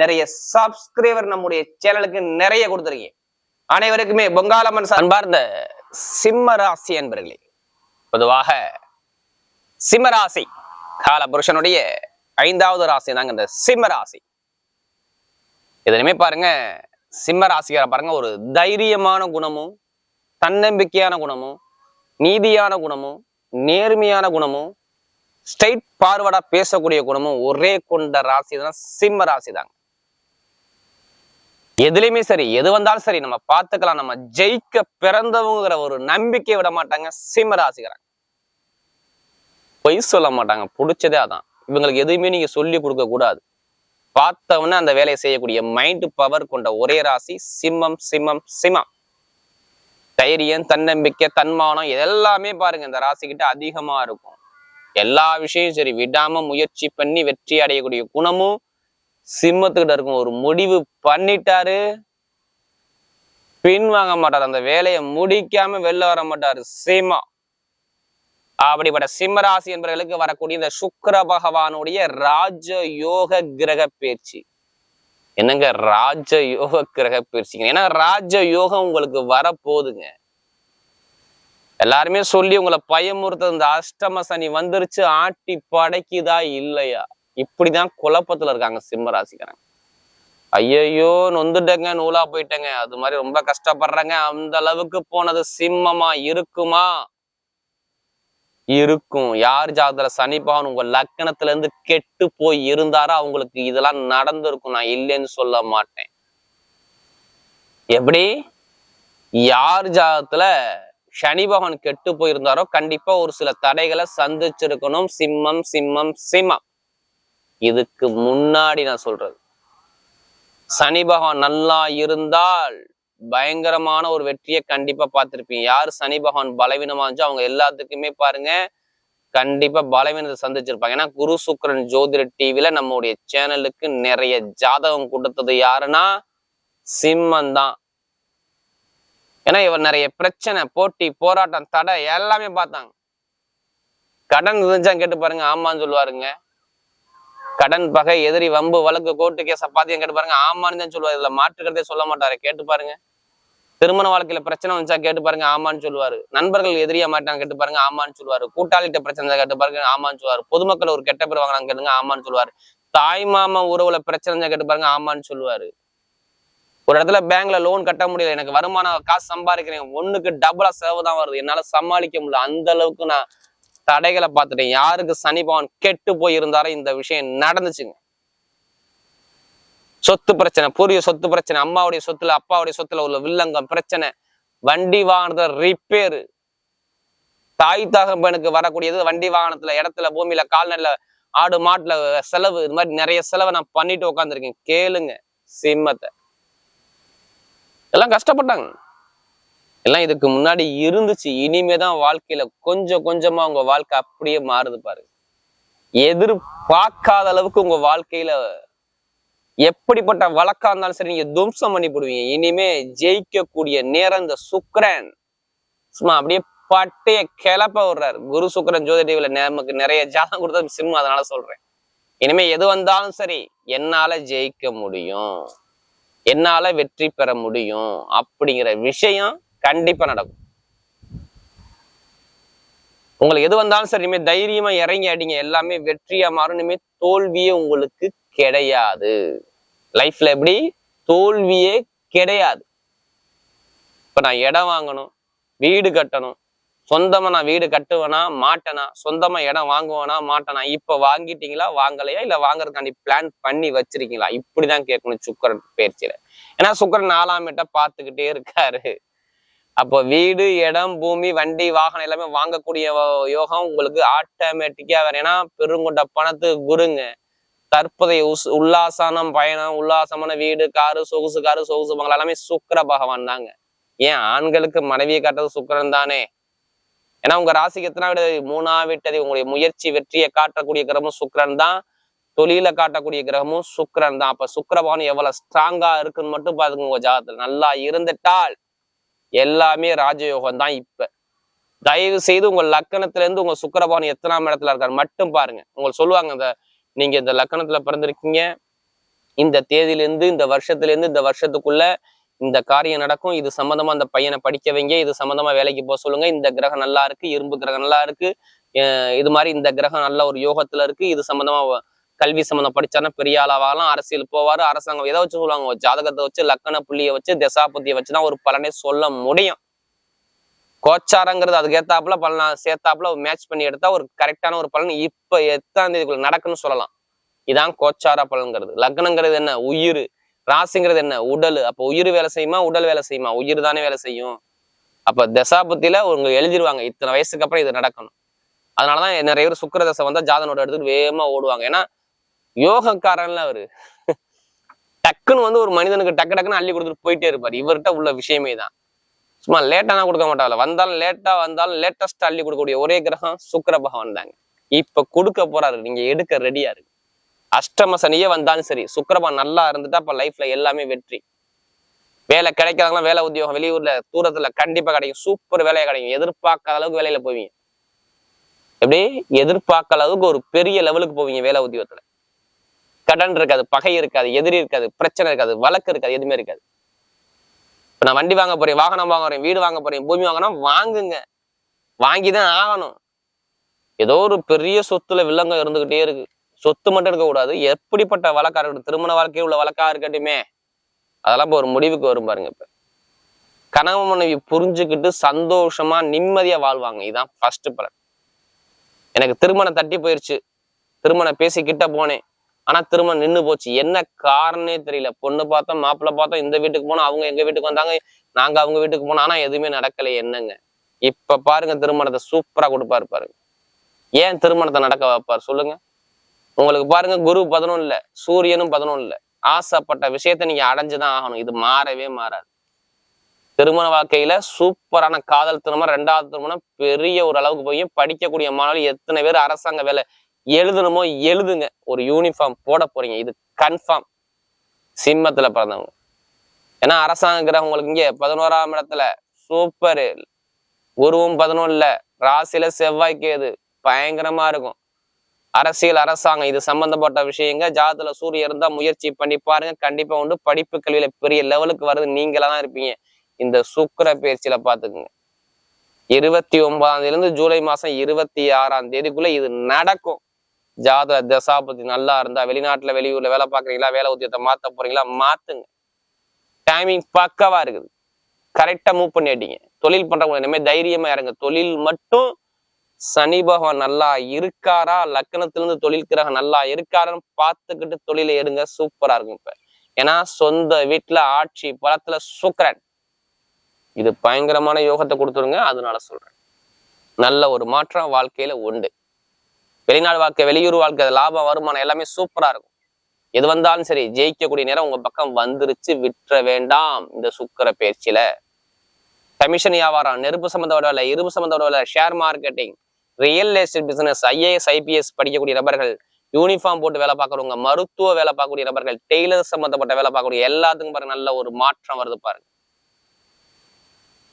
நிறைய சப்ஸ்கிரைபர் நம்முடைய சேனலுக்கு நிறைய கொடுத்துருக்கீங்க. அனைவருக்குமே பொங்காலம்மன் அன்பார்ந்த சிம்ம ராசி பொதுவாக சிம்மராசி கால புருஷனுடைய ஐந்தாவது ராசி தாங்க இந்த சிம்ம ராசி. இதனுமே பாருங்க சிம்ம ராசிக்கார பாருங்க ஒரு தைரியமான குணமும் தன்னம்பிக்கையான குணமும் நீதியான குணமும் நேர்மையான குணமும் ஸ்ட்ரைட் பார்வர்டா பேசக்கூடிய குணமும் ஒரே கொண்ட ராசி தான் சிம்ம ராசி தாங்க. எதுலையுமே சரி எது வந்தாலும் சரி நம்ம பார்த்துக்கலாம். நம்ம ஜெயிக்க பிறந்தவங்கிற ஒரு நம்பிக்கை விட மாட்டாங்க. சிம்மராசிக்கிறாங்க பொய் சொல்ல மாட்டாங்க. பிடிச்சதே அதான். இவங்களுக்கு எதுவுமே நீங்க சொல்லி கொடுக்க கூடாது. பார்த்தவொன்னே அந்த வேலையை செய்யக்கூடிய மைண்ட் பவர் கொண்ட ஒரே ராசி சிம்மம் சிம்மம் சிம்மம். தைரியம் தன்னம்பிக்கை தன்மானம் எல்லாமே பாருங்க. இந்த ராசிக்கிட்ட அதிகமா இருக்கும். எல்லா விஷயம் சரி விடாம முயற்சி பண்ணி வெற்றி அடையக்கூடிய குணமும் சிம்மத்துக்கிட்ட இருக்கும். ஒரு முடிவு பண்ணிட்டாரு. பின் வாங்க மாட்டார். அந்த வேலையை முடிக்காம வெளில வர மாட்டாரு. சிம்மம். அப்படிப்பட்ட சிம்மராசி என்பவர்களுக்கு வரக்கூடிய இந்த சுக்கிர பகவானுடைய ராஜ யோக கிரக பயிற்சி. என்னங்க ராஜ யோக கிரக பயிற்சிங்க? ஏன்னா ராஜ யோகம் உங்களுக்கு வரப்போகுதுங்க. எல்லாருமே சொல்லி உங்களை பயமுறுத்த இந்த அஷ்டம சனி வந்துருச்சு. ஆட்டி படைக்குதா இல்லையா? இப்படிதான் குழப்பத்துல இருக்காங்க சிம்ம ராசிக்காரங்க. ஐயையோ நொந்துட்டேங்க நூலா போயிட்டேங்க. அது மாதிரி ரொம்ப கஷ்டப்படுறாங்க. அந்த அளவுக்கு போனது சிம்மமா இருக்குமா? இருக்கும். யார் ஜாதகத்துல சனி பகவான் உங்க லக்கணத்துல இருந்து கெட்டு போய் இருந்தாரோ அவங்களுக்கு இதெல்லாம் நடந்திருக்கும். நான் இல்லைன்னு சொல்ல மாட்டேன். எப்படி? யார் ஜாதகத்துல சனி பகவான் கெட்டு போயிருந்தாரோ கண்டிப்பா ஒரு சில தடைகளை சந்திச்சிருக்கணும். சிம்மம் சிம்மம் சிம்மம். இதுக்கு முன்னாடி நான் சொல்றது. சனி பகவான் நல்லா இருந்தால் பயங்கரமான ஒரு வெற்றியை கண்டிப்பா பார்த்திருப்பீங்க. யார் சனி பகவான் பலவீனமா இருந்துச்சோ அவங்க எல்லாத்துக்குமே பாருங்க கண்டிப்பா பலவீனத்தை சந்திச்சிருப்பாங்க. ஏன்னா குரு சுக்கரன் ஜோதிட டிவில நம்முடைய சேனலுக்கு நிறைய ஜாதகம் கொடுத்தது யாருன்னா சிம்மன் தான். ஏன்னா இவர் நிறைய பிரச்சனை போட்டி போராட்டம் தடை எல்லாமே பார்த்தாங்க. கடன் இருந்துச்சா கேட்டு பாருங்க ஆமான்னு சொல்லுவாருங்க. கடன் பகை எதிரி வம்பு வழக்கு கோர்ட்டு கேஸ பாத்தியம் கேட்டு பாருங்க. ஆமான்னு தான் சொல்லுவாரு. இதுல மாற்றுக்கிறதே சொல்ல மாட்டாரு. கேட்டு பாருங்க. திருமண வாழ்க்கையில பிரச்சனை வந்துச்சா கேட்டு பாருங்க. ஆமான்னு சொல்லுவாரு. நண்பர்கள் எதிரியா மாட்டாங்க கேட்டு பாருங்க. ஆமான்னு சொல்லுவாரு. கூட்டாளிட்ட பிரச்சனை கேட்டு பாருங்க. ஆமான்னு சொல்லுவாரு. பொதுமக்கள் ஒரு கெட்ட பேர் வாங்கினாங்க கேட்டுங்க ஆமான்னு சொல்லுவாரு. தாய் மாமா உறவுல பிரச்சனை கேட்டு பாருங்க. ஆமான்னு சொல்லுவாரு. ஒரு இடத்துல பேங்க்ல லோன் கட்ட முடியல. எனக்கு வருமானம் காசு சம்பாதிக்கிறேன். ஒண்ணுக்கு டபுளா செலவு தான் வருது. என்னால சமாளிக்க முடியல. அந்த அளவுக்கு நான் தடைகளை பார்த்துட்டேன் யாருக்கு சனி பவன் கெட்டு போயிருந்தாரோ இந்த விஷயம் நடந்துச்சுங்க. சொத்து பிரச்சனை பூரிய சொத்து பிரச்சனை அம்மாவுடைய சொத்துல அப்பாவுடைய சொத்துல உள்ள வில்லங்கம் பிரச்சனை வண்டி வாகனத்துல ரிப்பேர் தாய் தகப்பனுக்கு வரக்கூடியது வண்டி வாகனத்துல இடத்துல பூமியில கால்நடையில ஆடு மாட்டுல செலவு இது மாதிரி நிறைய செலவை நான் பண்ணிட்டு உட்காந்துருக்கேன் கேளுங்க சிம்மத்தை. எல்லாம் கஷ்டப்பட்டாங்க. எல்லாம் இதுக்கு முன்னாடி இருந்துச்சு. இனிமே தான் வாழ்க்கையில கொஞ்சம் கொஞ்சமா உங்க வாழ்க்கை அப்படியே மாறுது பாருங்க எதிர்பார்க்காத அளவுக்கு உங்க வாழ்க்கையில எப்படிப்பட்ட வழக்கா இருந்தாலும் சரி நீங்க துவம்சம் பண்ணி போடுவீங்க. இனிமே ஜெயிக்கக்கூடிய நேரம் இந்த சுக்கரன். சும்மா அப்படியே பட்டைய கிளப்ப விடுறாரு. குரு சுக்கரன் ஜோதி டிவில நமக்கு நிறைய ஜாதகம் கொடுத்தது சினிமா அதனால சொல்றேன். இனிமே எது வந்தாலும் சரி என்னால ஜெயிக்க முடியும். என்னால வெற்றி பெற முடியும் அப்படிங்கிற விஷயம் கண்டிப்பா நடக்கும். உங்களுக்கு எது வந்தாலும் சரி இனிமேல் தைரியமா இறங்கி அடிங்க எல்லாமே வெற்றியா மாறும் தோல்வியே உங்களுக்கு கிடையாது. லைஃப்ல எப்படி? தோல்வியே கிடையாது. இப்ப நான் இடம் வாங்கணும் வீடு கட்டணும். சொந்தமா நான் வீடு கட்டுவேனா மாட்டேனா? சொந்தமா இடம் வாங்குவேனா மாட்டேனா? இப்ப வாங்கிட்டீங்களா வாங்கலையா? இல்ல வாங்குறதுக்காண்டி பிளான் பண்ணி வச்சிருக்கீங்களா? இப்படிதான் கேட்கணும் சுக்கரன் பயிற்சியில ஏன்னா சுக்கரன் நாலாம் இட்ட பார்த்துக்கிட்டே இருக்காரு. அப்போ வீடு இடம் பூமி வண்டி வாகனம் எல்லாமே வாங்கக்கூடிய யோகம் உங்களுக்கு ஆட்டோமேட்டிக்கா வேற ஏன்னா பெருங்கொண்ட பணத்துக்கு குருங்க. தற்போதைய உஸ் உல்லாசானம் பயணம் உல்லாசமான வீடு காரு சொகுசு காரு சொகுசு பங்களா எல்லாமே சுக்கர பகவான் தாங்க. ஏன்? ஆண்களுக்கு மனைவியை காட்டுறது சுக்கரன் தானே. ஏன்னா உங்க ராசிக்கு எத்தனை விட? மூணா வீட்டது உங்களுடைய முயற்சி வெற்றியை காட்டக்கூடிய கிரகமும் சுக்கரன் தான். தொழில காட்டக்கூடிய கிரகமும் சுக்கரன் தான். அப்ப சுக்கிர பகவான் எவ்வளவு ஸ்ட்ராங்கா இருக்குன்னு மட்டும் பாத்துக்கோங்க உங்க ஜாதகத்துல. நல்லா இருந்துட்டால் எல்லாமே ராஜயோகம் தான் இப்ப. தயவு செய்து உங்க லக்கணத்துல இருந்து உங்க சுக்கரபவன் எத்தனாம் இடத்துல இருக்காரு மட்டும் பாருங்க. உங்களுக்கு சொல்லுவாங்க இந்த நீங்க இந்த லக்கணத்துல பிறந்திருக்கீங்க. இந்த தேதியில இருந்து இந்த வருஷத்துல இருந்து இந்த வருஷத்துக்குள்ள இந்த காரியம் நடக்கும். இது சம்பந்தமா அந்த பையனை படிக்க வைங்க. இது சம்பந்தமா வேலைக்கு போக சொல்லுங்க. இந்த கிரகம் நல்லா இருக்கு. இரும்பு கிரகம் நல்லா இருக்கு. இது மாதிரி இந்த கிரகம் நல்ல ஒரு யோகத்துல இருக்கு. இது சம்பந்தமா கல்வி சம்மந்தம் படிச்சாருன்னா பெரிய ஆளாவாகலாம் அரசியல் போவாரு. அரசாங்கம் எதை வச்சு சொல்லுவாங்க? ஒரு ஜாதகத்தை வச்சு லக்கண புள்ளியை வச்சு தசாபதியை வச்சுதான் ஒரு பலனை சொல்ல முடியும். கோச்சாரங்கிறது அதுக்கேத்தாப்புல பலனா சேர்த்தாப்புல மேட்ச் பண்ணி எடுத்தா ஒரு கரெக்டான ஒரு பலன் இப்ப எத்தாம் தேதிக்குள்ள நடக்குன்னு சொல்லலாம். இதான் கோச்சார பலன்கிறது. லக்னங்கிறது என்ன? உயிர். ராசிங்கிறது என்ன? உடல். அப்ப உயிர் வேலை செய்யுமா? உடல் வேலை செய்யுமா? உயிர் தானே வேலை செய்யும். அப்ப தசாபத்தியில உங்க எழுதிருவாங்க. இத்தனை வயசுக்கு அப்புறம் இது நடக்கணும். அதனாலதான் நிறைய பேர் சுக்கர தசை வந்தா ஜாதனோட எடுத்துட்டு வேகமா ஓடுவாங்க. ஏன்னா யோகக்காரன்ல அவரு. டக்குன்னு வந்து ஒரு மனிதனுக்கு டக்கு டக்குன்னு அள்ளி கொடுத்துட்டு போயிட்டே இருப்பாரு. இவர்கிட்ட உள்ள விஷயமே தான். சும்மா லேட்டானா கொடுக்க மாட்டாங்கல்ல. வந்தாலும் லேட்டா வந்தாலும் லேட்டஸ்ட் அள்ளி கொடுக்கக்கூடிய ஒரே கிரகம் சுக்கர பகவான் தாங்க. இப்ப கொடுக்க போறாரு. நீங்க எடுக்க ரெடியா இருக்கு. அஷ்டம சனியே வந்தாலும் சரி சுக்கரபான் நல்லா இருந்துட்டா இப்ப லைஃப்ல எல்லாமே வெற்றி. வேலை கிடைக்காதவங்களாம் வேலை உத்தியோகம். வெளியூர்ல தூரத்துல கண்டிப்பா கிடைக்கும். சூப்பர் வேலையா கிடைக்கும். எதிர்பார்க்காத அளவுக்கு வேலையில போவீங்க. எப்படி? எதிர்பார்க்காத அளவுக்கு ஒரு பெரிய லெவலுக்கு போவீங்க வேலை உத்தியோகத்துல. கடன் இருக்காது பகை இருக்காது எதிரி இருக்காது பிரச்சனை இருக்காது வழக்கு இருக்காது எதுவுமே இருக்காது. இப்போ நான் வண்டி வாங்க போறேன் வாகனம் வாங்க போறேன் வீடு வாங்க போறேன் பூமி வாங்கணும் வாங்குங்க. வாங்கிதான் ஆகணும். ஏதோ ஒரு பெரிய சொத்துல வில்லங்கம் இருந்துகிட்டே இருக்கு. சொத்து மட்டும் இருக்கக்கூடாது எப்படிப்பட்ட வழக்கா இருக்கட்டும் திருமண வாழ்க்கையில் உள்ள வழக்கா இருக்கட்டுமே. அதெல்லாம் இப்ப ஒரு முடிவுக்கு வரும் பாருங்க இப்ப. கணவன் மனைவி புரிஞ்சுக்கிட்டு சந்தோஷமா நிம்மதியா வாழ்வாங்க. இதுதான் ஃபர்ஸ்ட் பலன். எனக்கு திருமணம் தட்டி போயிருச்சு. திருமணம் பேசி கிட்ட போனேன். ஆனா திருமணம் நின்னு போச்சு. என்ன காரணமே தெரியல. பொண்ணு பார்த்தோம் மாப்பிள்ளை பார்த்தோம் இந்த வீட்டுக்கு போனோம் அவங்க எங்க வீட்டுக்கு வந்தாங்க நாங்க அவங்க வீட்டுக்கு போனோம் ஆனா எதுவுமே நடக்கலை என்னங்க? இப்ப பாருங்க திருமணத்தை சூப்பரா கொடுப்பாரு பாருங்க. ஏன் திருமணத்தை நடக்க வைப்பார் சொல்லுங்க. உங்களுக்கு பாருங்க குரு பதினொன்னுல சூரியனும் பதினொன்னுல. ஆசைப்பட்ட விஷயத்த நீங்க அடைஞ்சுதான் ஆகணும். இது மாறவே மாறாது. திருமண வாழ்க்கையில சூப்பரான காதல் திருமணம் ரெண்டாவது திருமணம் பெரிய ஒரு அளவுக்கு போய் படிக்கக்கூடிய மாணவர்கள் எத்தனை பேர் அரசாங்க வேலை எழுதணுமோ எழுதுங்க. ஒரு யூனிஃபார்ம் போட போறீங்க. இது கன்ஃபார்ம் சிம்மத்துல பிறந்தவங்க. ஏன்னா அரசாங்க கிரகம் உங்களுக்கு பதினோராம் இடத்துல சூப்பர் குருவும் பதினொன்னுல ராசியில செவ்வாய் கேது பயங்கரமா இருக்கும். அரசியல் அரசாங்கம் இது சம்பந்தப்பட்ட விஷயங்க. ஜாதத்துல சூரிய இருந்தா முயற்சி பண்ணி பாருங்க. கண்டிப்பா உண்டு. படிப்பு கல்வியில பெரிய லெவலுக்கு வருது நீங்களா தான் இருப்பீங்க. இந்த சுக்கர பயிற்சியில பாத்துக்குங்க. இருபத்தி ஒன்பதாம் தேதியில இருந்து ஜூலை மாசம் இருபத்தி ஆறாம் தேதிக்குள்ள இது நடக்கும். ஜாத தசாபதி நல்லா இருந்தா வெளிநாட்டுல வெளியூர்ல வேலை பாக்குறீங்களா வேலை உத்தியத்தை மாத்த போறீங்களா மாத்துங்க. டைமிங் பக்கவா இருக்குது. கரெக்டா மூவ் பண்ணி அடிங்க தொழில் பண்றவங்க இனிமே தைரியமா இறங்க தொழில் மட்டும் சனி பகவான் நல்லா இருக்காரா லக்னத்துல இருந்து தொழில் கிரகம் நல்லா இருக்காரான்னு பார்த்துக்கிட்டு தொழிலை எடுங்க. சூப்பரா இருக்கும் இப்ப. ஏன்னா சொந்த வீட்டுல ஆட்சி பலத்துல சுக்கரன். இது பயங்கரமான யோகத்தை கொடுத்துருங்க. அதனால சொல்றேன். நல்ல ஒரு மாற்றம் வாழ்க்கையில உண்டு. வெளிநாடு வாழ்க்கை வெளியூர் வாழ்க்கை லாபம் வருமானம் எல்லாமே சூப்பரா இருக்கும். எது வந்தாலும் சரி ஜெயிக்கக்கூடிய நேரம் உங்க பக்கம் வந்துருச்சு விற்ற வேண்டாம் இந்த சுக்கர பயிற்சியில கமிஷன் வியாபாரம் நெருப்பு சம்பந்தோட வேலை இரும்பு சம்பந்தோட வேலை share marketing real estate business IAS IPS படிக்கக்கூடிய நபர்கள் யூனிஃபார்ம் போட்டு வேலை பார்க்குறவங்க மருத்துவ வேலை பார்க்கக்கூடிய நபர்கள் டெய்லர் சம்பந்தப்பட்ட வேலை பார்க்கக்கூடிய எல்லாத்துக்கும் பாருங்க நல்ல ஒரு மாற்றம் வருது பாருங்க.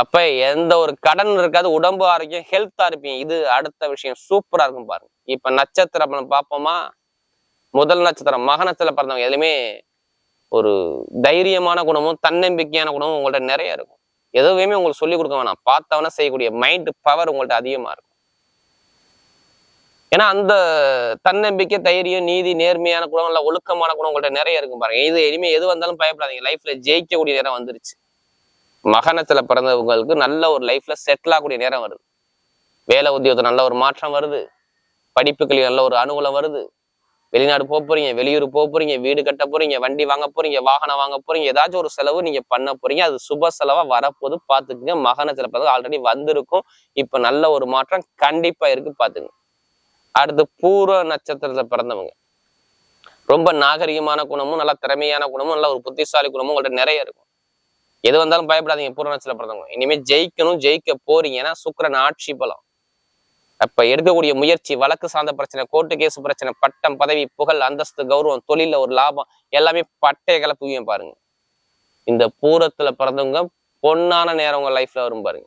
அப்ப எந்த ஒரு கடன் இருக்காது உடம்பு ஆரோக்கியம் ஹெல்த்தா இருப்பீங்க. இது அடுத்த விஷயம். சூப்பரா இருக்கும் பாருங்க. இப்ப நட்சத்திரம் பார்ப்போமா? முதல் நட்சத்திரம் மக நட்சத்திரம் பிறந்தவங்க எதுலையுமே ஒரு தைரியமான குணமும் தன்னம்பிக்கையான குணமும் உங்கள்ட்ட நிறைய இருக்கும். எதுவுமே உங்களுக்கு சொல்லிக் கொடுக்க வேணாம். பார்த்தவன செய்யக்கூடிய மைண்ட் பவர் உங்கள்ட்ட அதிகமா இருக்கும். ஏன்னா அந்த தன்னம்பிக்கை தைரியம் நீதி நேர்மையான குணம் இல்ல ஒழுக்கமான குணம் உங்கள்ட்ட நிறைய இருக்கும் பாருங்க. இது இனிமே எது வந்தாலும் பயப்படாதீங்க. லைஃப்ல ஜெயிக்கக்கூடிய நேரம் வந்துருச்சு. மகனத்துல பிறந்தவங்களுக்கு நல்ல ஒரு லைஃப்ல செட்டில் ஆகக்கூடிய நேரம் வருது. வேலை உத்தியோகத்தில் நல்ல ஒரு மாற்றம் வருது. படிப்புகளில் நல்ல ஒரு அனுகூலம் வருது. வெளிநாடு போக போறீங்க வெளியூர் போக போறீங்க வீடு கட்ட போறீங்க வண்டி வாங்க போறீங்க வாகனம் வாங்க போறீங்க ஏதாச்சும் ஒரு செலவு நீங்க பண்ண போறீங்க. அது சுப செலவா வரப்போது பாத்துக்குங்க மகனத்துல பிறகு ஆல்ரெடி வந்திருக்கும். இப்ப நல்ல ஒரு மாற்றம் கண்டிப்பா இருக்கு பாத்துங்க அடுத்து பூர்வ நட்சத்திரத்துல பிறந்தவங்க. ரொம்ப நாகரிகமான குணமும் நல்ல திறமையான குணமும் நல்ல ஒரு புத்திசாலி குணமும் உங்கள்ட்ட நிறைய இருக்கும். எது வந்தாலும் பயப்படாதீங்க. பூர்வ பிறந்தவங்க. இனிமேல் ஜெயிக்கணும் ஜெயிக்க போறீங்கன்னா சுக்கரன் ஆட்சி பலம். அப்ப எடுக்கக்கூடிய முயற்சி வழக்கு சார்ந்த பிரச்சனை கோர்ட்டு கேஸ் பிரச்சனை பட்டம் பதவி புகழ் அந்தஸ்து கௌரவம் தொழில ஒரு லாபம் எல்லாமே பட்டைய கலப்புவியும் பாருங்க. இந்த பூரத்துல பிறந்தவங்க பொன்னான நேரம் உங்க லைஃப்ல வரும் பாருங்க.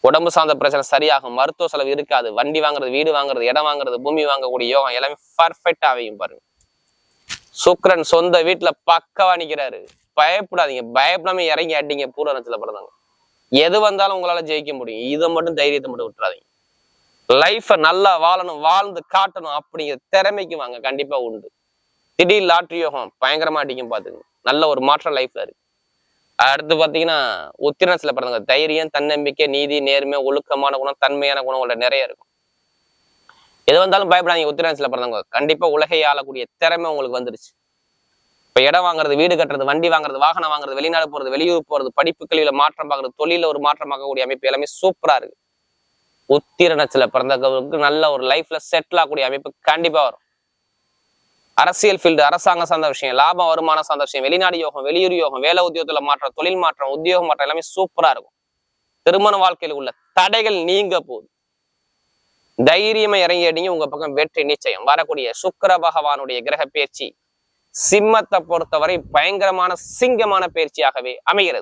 உடம்பு சார்ந்த பிரச்சனை சரியாகும். மருத்துவ செலவு இருக்காது. வண்டி வாங்குறது வீடு வாங்குறது இடம் வாங்குறது பூமி வாங்கக்கூடிய யோகம் எல்லாமே பர்ஃபெக்டா அமையும் பாருங்க. சுக்ரன் சொந்த வீட்டுல பக்கவா நிக்கிறாரு. பயப்படாதீங்க. பயப்படாம இறங்கி அடிங்க பூரணத்துல பிறந்தாங்க. எது வந்தாலும் உங்களால ஜெயிக்க முடியும். இதை மட்டும் தைரியத்தை மட்டும் விட்டுறாதீங்க. லைஃப நல்லா வாழணும் வாழ்ந்து காட்டணும் அப்படிங்கிற திறமைக்கு வாங்க. கண்டிப்பா உண்டு. திடீர் லாட்ரி யோகம் பயங்கரமா அடிக்கும் பாத்துங்க நல்ல ஒரு மாற்றம் லைஃப்ல இருக்கு. அடுத்து பாத்தீங்கன்னா உத்திரத்துல பிறந்தவங்க. தைரியம் தன்னம்பிக்கை நீதி நேர்மை ஒழுக்கமான குணம் தன்மையான குணம் உள்ள நிறைய இருக்கும். எது வந்தாலும் பயப்படாதீங்க. உத்திரத்துல பிறந்தவங்க. கண்டிப்பா உலகை ஆளக்கூடிய திறமை உங்களுக்கு வந்துருச்சு. இப்ப இடம் வாங்குறது வீடு கட்டுறது வண்டி வாங்குறது வாகனம் வாங்குறது வெளிநாடு போறது வெளியூர் போறது படிப்பு கல்வியில மாற்றம் பார்க்கறது தொழில ஒரு மாற்றம் பார்க்கக்கூடிய அமைப்பு எல்லாமே சூப்பரா இருக்கு. உத்திரணத்துல பிறந்தவர்களுக்கு நல்ல ஒரு லைஃப்ல செட்டில் ஆகக்கூடிய அமைப்பு கண்டிப்பா வரும். அரசியல் ஃபீல்டு அரசாங்கம் சார்ந்த விஷயம் லாபம் வருமானம் சார்ந்த விஷயம் வெளிநாடு யோகம் வெளியூர் யோகம் வேலை உத்தியோகத்துல மாற்றம் தொழில் மாற்றம் உத்தியோக மாற்றம் எல்லாமே சூப்பரா இருக்கும். திருமண வாழ்க்கையில் உள்ள தடைகள் நீங்க போகுது தைரியமா இறங்கி அடிங்க உங்க பக்கம் வெற்றி நிச்சயம். வரக்கூடிய சுக்கர பகவானுடைய கிரக பேச்சு சிம்மத்தை பொறுத்தவரை பயங்கரமான சிங்கமான பயிற்சியாகவே அமைகிறது.